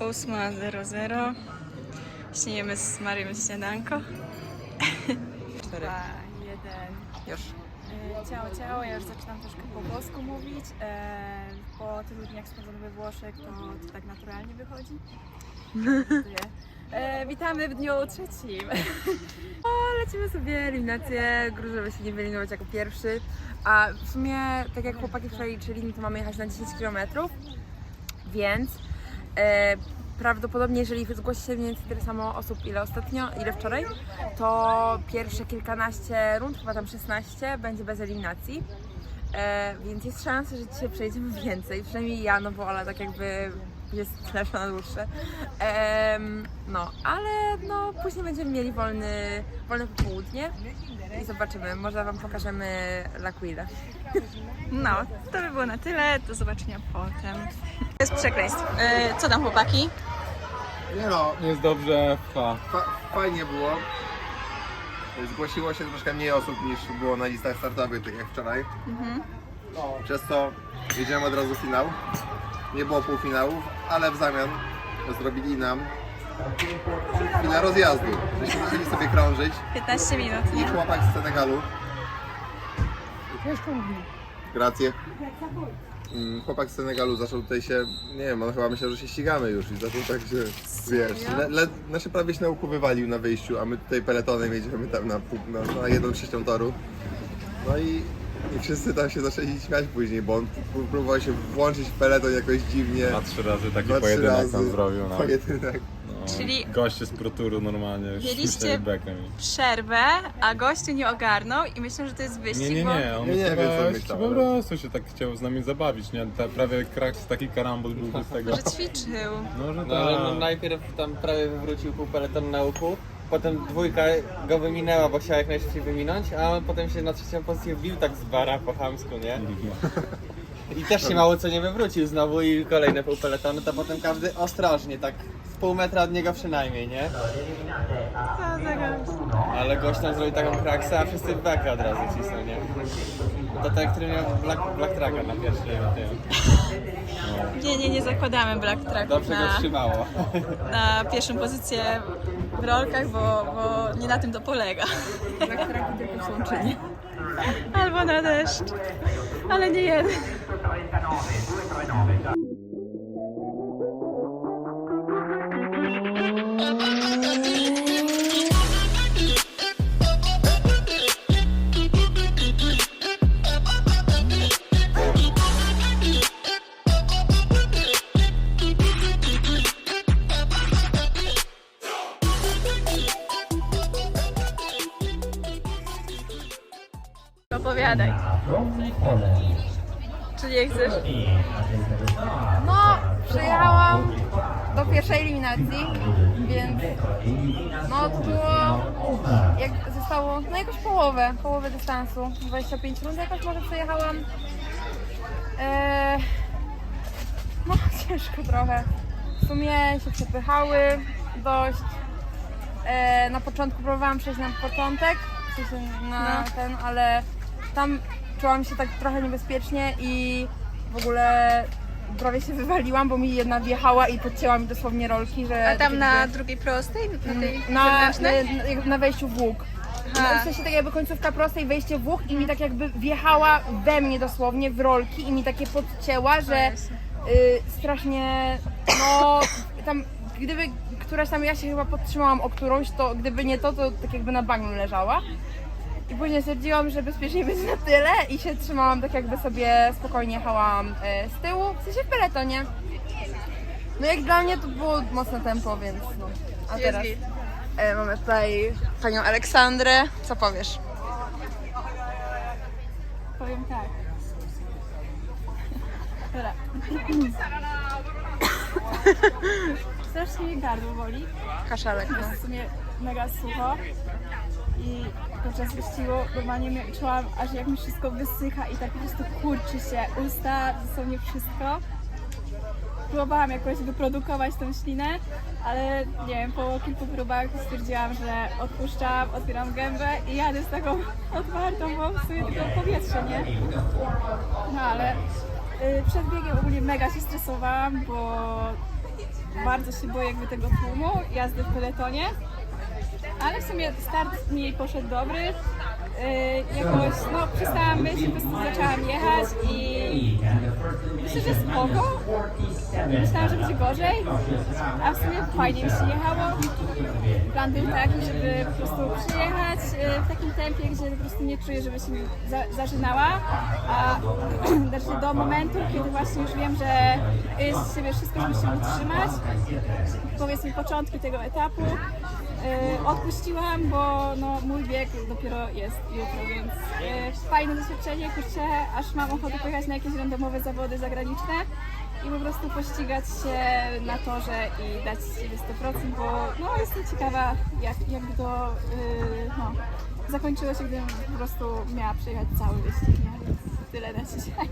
8.00. Śniejemy z Marią śniadanko. Cztery. Dwa, jeden. Już. E, Ciało, ciało, ja już zaczynam troszkę po włosku mówić. E, po tylu dniach spędzonych we Włoszech to, to tak naturalnie wychodzi. Dziękuję. E, witamy w dniu trzecim. O, lecimy sobie eliminację, żeby się nie wyeliminować jako pierwszy. A w sumie, tak jak chłopaki wczoraj liczyli, no to mamy jechać na 10 km, więc prawdopodobnie, jeżeli zgłosi się mniej więcej tyle samo osób, ile ostatnio, ile wczoraj, to pierwsze kilkanaście rund, chyba tam 16, będzie bez eliminacji. E, więc jest szansa, że dzisiaj przejdziemy więcej, przynajmniej ja, no bo Ola tak jakby jest lepsza na dłuższe. No, ale no później będziemy mieli wolny, wolne popołudnie i zobaczymy, może Wam pokażemy La Quilla. No, to by było na tyle. Do zobaczenia potem. To jest przekleństwo. E, co tam chłopaki? Nie no, Jest dobrze, fa. fa fajnie było. Zgłosiło się troszkę mniej osób niż było na listach startowych, tak jak wczoraj. Przez co jedziemy od razu w finał. Nie było półfinałów, ale w zamian zrobili nam chwilę rozjazdu. Żeśmy zaczęli sobie krążyć 15 minut, i nie? chłopak z Senegalu. Grację. Mm, Chłopak z Senegalu zaczął tutaj się, nie wiem, on chyba myślał, że się ścigamy już i zaczął tak się, wiesz, le, le, znaczy prawie się na łuku wywalił na wyjściu, a my tutaj peletonem jedziemy tam na, pół- na, na jedną trzecią toru. No i, i wszyscy tam się zaczęli śmiać później, bo on pró- próbował się włączyć w peleton jakoś dziwnie. Dwa, trzy razy taki Dwa, trzy pojedynek razy tam zrobił. No. Pojedynek. No. Czyli- Goście z proturu normalnie już Mieliście- myśleli bekiem. Przerwę, a gościu nie ogarnął i myślę, że to jest wyścig, Nie, nie, bo... nie, on Nie, nie chyba wiem, co po myślał, prostu się tak chciał z nami zabawić, nie? Ta, prawie krak, taki karambol był z tego. Może ćwiczył. No, że No ale no, tak. najpierw tam prawie wywrócił pół peletonu na łuku, potem dwójka go wyminęła, bo chciała jak najszybciej wyminąć, a on potem się na trzecią pozycję wbił tak z bara po chamsku, nie? I też się mało co nie wywrócił znowu i kolejne pół peletonu, to potem każdy ostrożnie, tak z pół metra od niego przynajmniej, nie? Co za gość. Ale gość tam zrobił taką kraksę, a wszyscy bekę od razu cisną, nie? To ten, który miał Black, black Tracka na pierwszym tym. Nie, nie, nie zakładamy Black Tracków Dobrze go na, trzymało. na pierwszą pozycję w rolkach, bo, bo nie na tym to polega. Na którym tylko w Słomczynie. Albo na deszcz, ale nie jeden. Opowiadaj. Czy nie chcesz? No, przyjechałam do pierwszej eliminacji, więc no to było, jak zostało, no jakoś połowę, połowę dystansu, 25 rund jakoś może przejechałam. Eee, no ciężko trochę. W sumie się przepychały dość. Eee, na początku próbowałam przejść na początek, w sensie na No. ten, ale tam czułam się tak trochę niebezpiecznie i w ogóle prawie się wywaliłam, bo mi jedna wjechała i podcięła mi dosłownie rolki, że... A tam na drugiej prostej? Na tej na, na, zewnętrznej? na wejściu w łuk. Aha. No, w sensie tak jakby końcówka prostej, wejście w łuk i mi tak jakby wjechała we mnie dosłownie w rolki i mi takie podcięła, że y, strasznie, no tam gdyby któraś tam, ja się chyba podtrzymałam o którąś, to gdyby nie to, to tak jakby na baniu leżała. I później stwierdziłam, że bezpiecznie będzie na tyle i się trzymałam tak jakby sobie spokojnie jechałam e, z tyłu, w sensie w peletonie. No jak dla mnie to było mocne tempo, więc no. A teraz e, mamy tutaj panią Aleksandrę. Co powiesz? Powiem tak. Dobra. Strasznie mnie gardło boli. Kaszalek, no. Jest w sumie mega sucho. I podczas wyścigu normalnie mnie- czułam, aż jak mi wszystko wysycha i tak po prostu kurczy się usta, dosłownie wszystko. Próbowałam jakoś wyprodukować tą ślinę, ale nie wiem, po kilku próbach stwierdziłam, że odpuszczam, otwieram gębę i jadę z taką otwartą, bo w sumie tylko powietrze, nie? No ale y, przed biegiem ogólnie mega się stresowałam, bo bardzo się boję jakby tego tłumu, jazdy w peletonie. Ale w sumie start mi poszedł dobry. Yy, jakoś, no, przestałam myśleć, po prostu zaczęłam jechać i myślę, że spoko. Myślałam, że będzie gorzej, a w sumie fajnie mi się jechało. Plan był taki, żeby po prostu przyjechać yy, w takim tempie, gdzie po prostu nie czuję, żeby się za, zażynała, a znaczy do momentu, kiedy właśnie już wiem, że jest z siebie wszystko, żeby się utrzymać. Powiedzmy początki tego etapu. Yy, odpuściłam, bo no, mój bieg dopiero jest jutro, więc yy, fajne doświadczenie, kurczę, aż mam ochotę pojechać na jakieś randomowe zawody zagraniczne i po prostu pościgać się na torze i dać z siebie 100%, bo no, jestem ciekawa, jak, jakby to yy, no, zakończyło się, gdybym po prostu miała przejechać cały wyścig, więc tyle na dzisiaj.